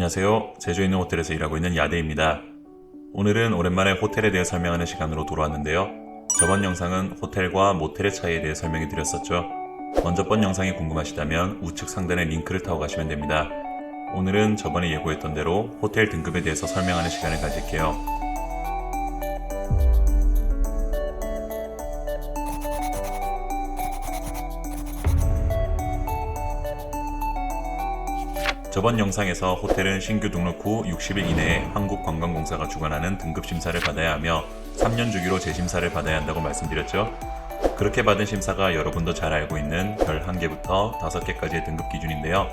안녕하세요. 제주에 있는 호텔에서 일하고 있는 야대입니다. 오늘은 오랜만에 호텔에 대해 설명하는 시간으로 돌아왔는데요. 저번 영상은 호텔과 모텔의 차이에 대해 설명해 드렸었죠. 먼저 번 영상이 궁금하시다면 우측 상단의 링크를 타고 가시면 됩니다. 오늘은 저번에 예고했던 대로 호텔 등급에 대해서 설명하는 시간을 가질게요. 저번 영상에서 호텔은 신규 등록 후 60일 이내에 한국관광공사가 주관하는 등급 심사를 받아야 하며 3년 주기로 재심사를 받아야 한다고 말씀드렸죠. 그렇게 받은 심사가 여러분도 잘 알고 있는 별 1개부터 5개까지의 등급 기준인데요.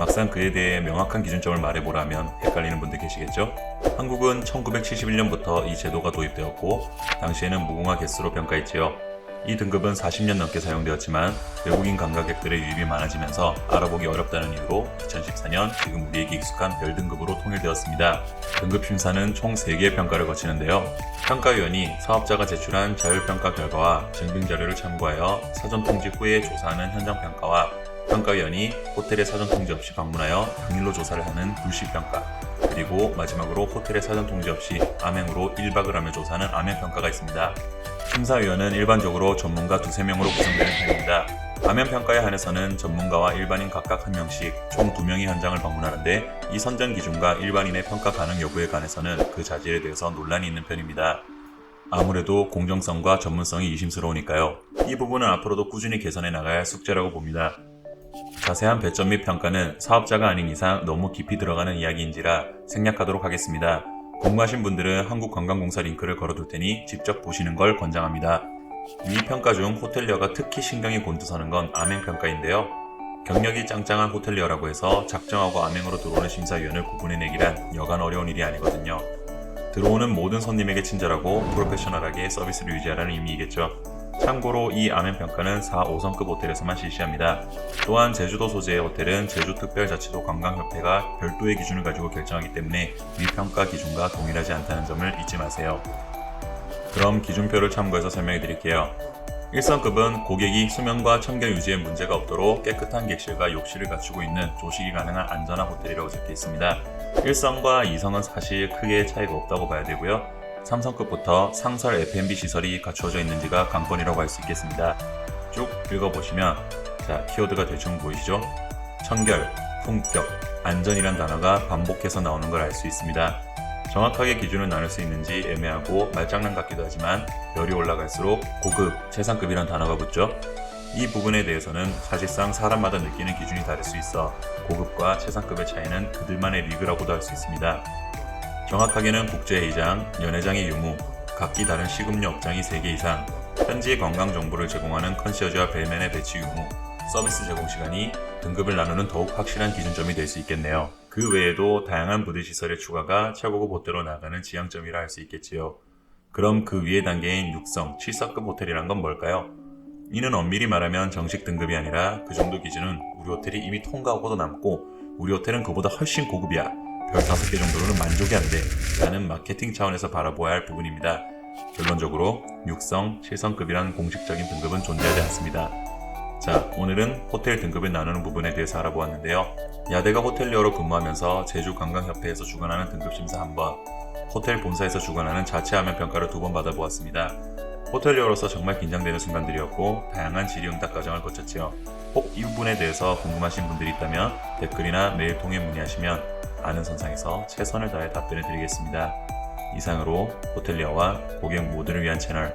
막상 그에 대해 명확한 기준점을 말해보라면 헷갈리는 분들 계시겠죠? 한국은 1971년부터 이 제도가 도입되었고 당시에는 무궁화 개수로 평가했지요. 이 등급은 40년 넘게 사용되었지만 외국인 관광객들의 유입이 많아지면서 알아보기 어렵다는 이유로 2014년 지금 우리에게 익숙한 별 등급으로 통일되었습니다. 등급 심사는 총 3개의 평가를 거치는데요. 평가위원이 사업자가 제출한 자율평가 결과와 증빙 자료를 참고하여 사전 통지 후에 조사하는 현장 평가와 평가위원이 호텔에 사전 통지 없이 방문하여 당일로 조사를 하는 불시 평가 그리고 마지막으로 호텔에 사전 통지 없이 암행으로 1박을 하며 조사하는 암행 평가가 있습니다. 심사위원은 일반적으로 전문가 두세 명으로 구성되는 편입니다. 화면 평가에 한해서는 전문가와 일반인 각각 한 명씩 총 두 명이 현장을 방문하는데 이 선정 기준과 일반인의 평가 가능 여부에 관해서는 그 자질에 대해서 논란이 있는 편입니다. 아무래도 공정성과 전문성이 의심스러우니까요. 이 부분은 앞으로도 꾸준히 개선해 나가야 할 숙제라고 봅니다. 자세한 배점 및 평가는 사업자가 아닌 이상 너무 깊이 들어가는 이야기인지라 생략하도록 하겠습니다. 궁금하신 분들은 한국관광공사 링크를 걸어둘 테니 직접 보시는 걸 권장합니다. 위 평가 중 호텔리어가 특히 신경이 곤두서는 건 암행 평가인데요. 경력이 짱짱한 호텔리어라고 해서 작정하고 암행으로 들어오는 심사위원을 구분해내기란 여간 어려운 일이 아니거든요. 들어오는 모든 손님에게 친절하고 프로페셔널하게 서비스를 유지하라는 의미이겠죠. 참고로 이 암행 평가는 4, 5성급 호텔에서만 실시합니다. 또한 제주도 소재의 호텔은 제주특별자치도 관광협회가 별도의 기준을 가지고 결정하기 때문에 위 평가 기준과 동일하지 않다는 점을 잊지 마세요. 그럼 기준표를 참고해서 설명해 드릴게요. 1성급은 고객이 수면과 청결 유지에 문제가 없도록 깨끗한 객실과 욕실을 갖추고 있는 조식이 가능한 안전한 호텔이라고 적혀 있습니다. 1성과 2성은 사실 크게 차이가 없다고 봐야 되고요. 3성급부터 상설 F&B 시설이 갖추어져 있는지가 관건이라고 할 수 있겠습니다. 쭉 읽어보시면 자 키워드가 대충 보이시죠? 청결, 품격, 안전이란 단어가 반복해서 나오는 걸 알 수 있습니다. 정확하게 기준을 나눌 수 있는지 애매하고 말장난 같기도 하지만 열이 올라갈수록 고급, 최상급이란 단어가 붙죠. 이 부분에 대해서는 사실상 사람마다 느끼는 기준이 다를 수 있어 고급과 최상급의 차이는 그들만의 리그라고도 할 수 있습니다. 정확하게는 국제회의장, 연회장의 유무, 각기 다른 식음료 업장이 3개 이상, 현지 관광 정보를 제공하는 컨시어지와 벨맨의 배치 유무, 서비스 제공 시간이 등급을 나누는 더욱 확실한 기준점이 될 수 있겠네요. 그 외에도 다양한 부대 시설의 추가가 최고급 호텔로 나가는 지향점이라 할 수 있겠지요. 그럼 그 위의 단계인 6성, 7성급 호텔이란 건 뭘까요? 이는 엄밀히 말하면 정식 등급이 아니라 그 정도 기준은 우리 호텔이 이미 통과하고도 남고 우리 호텔은 그보다 훨씬 고급이야. 별 5개 정도로는 만족이 안 돼. 라는 마케팅 차원에서 바라보아야 할 부분입니다. 결론적으로 6성, 7성급이란 공식적인 등급은 존재하지 않습니다. 자, 오늘은 호텔 등급을 나누는 부분에 대해서 알아보았는데요. 야대가 호텔리어로 근무하면서 제주관광협회에서 주관하는 등급심사 한 번, 호텔 본사에서 주관하는 자체 화면 평가를 두 번 받아보았습니다. 호텔리어로서 정말 긴장되는 순간들이었고 다양한 질의응답 과정을 거쳤지요. 혹 이 부분에 대해서 궁금하신 분들이 있다면 댓글이나 메일 통해 문의하시면 아는 선상에서 최선을 다해 답변을 드리겠습니다. 이상으로 호텔리어와 고객 모두를 위한 채널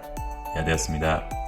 야대였습니다.